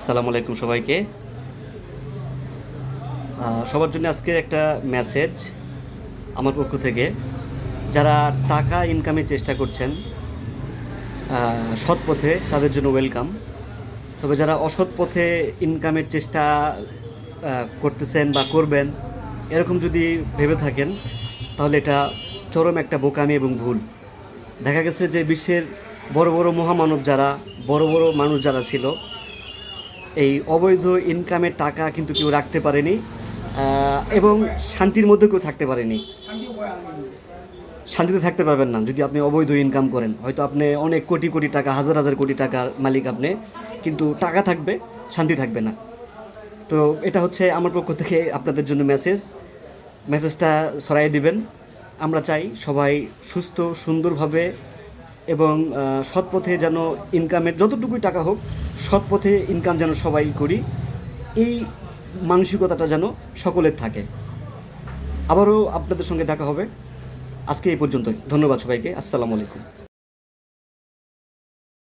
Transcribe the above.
আসসালামু আলাইকুম সবাইকে। সবার জন্য আজকে একটা মেসেজ আমার পক্ষ থেকে। যারা টাকা ইনকামের চেষ্টা করছেন সৎ পথে তাদের জন্য ওয়েলকাম তবে যারা অসৎ পথে ইনকামের চেষ্টা করতেছেন বা করবেন, এরকম যদি ভেবে থাকেন, তাহলে এটা চরম একটা বোকামি এবং ভুল। দেখা গেছে যে বিশ্বের বড় বড় মহামানব যারা, বড় বড় মানুষ যারা ছিল এই অবৈধ ইনকামের টাকা কিন্তু কেউ রাখতে পারেনি এবং শান্তির মধ্যে কেউ থাকতে পারেনি। শান্তিতে থাকতে পারবেন না যদি আপনি অবৈধ ইনকাম করেন। হয়তো আপনি অনেক কোটি কোটি টাকা, হাজার হাজার কোটি টাকার মালিক আপনি, কিন্তু টাকা থাকবে, শান্তি থাকবে না। তো এটা হচ্ছে আমার পক্ষ থেকে আপনাদের জন্য মেসেজ মেসেজটা ছড়াই দিবেন। আমরা চাই সবাই সুস্থ, সুন্দরভাবে এবং সৎ পথে যেন ইনকামের যতটুকুই টাকা হোক সৎ পথে ইনকাম যেন সবাই করি, এই মানসিকতাটা যেন সকলের থাকে। আবারও আপনাদের সঙ্গে দেখা হবে। আজকে এই পর্যন্তই। ধন্যবাদ সবাইকে। আসসালামু আলাইকুম।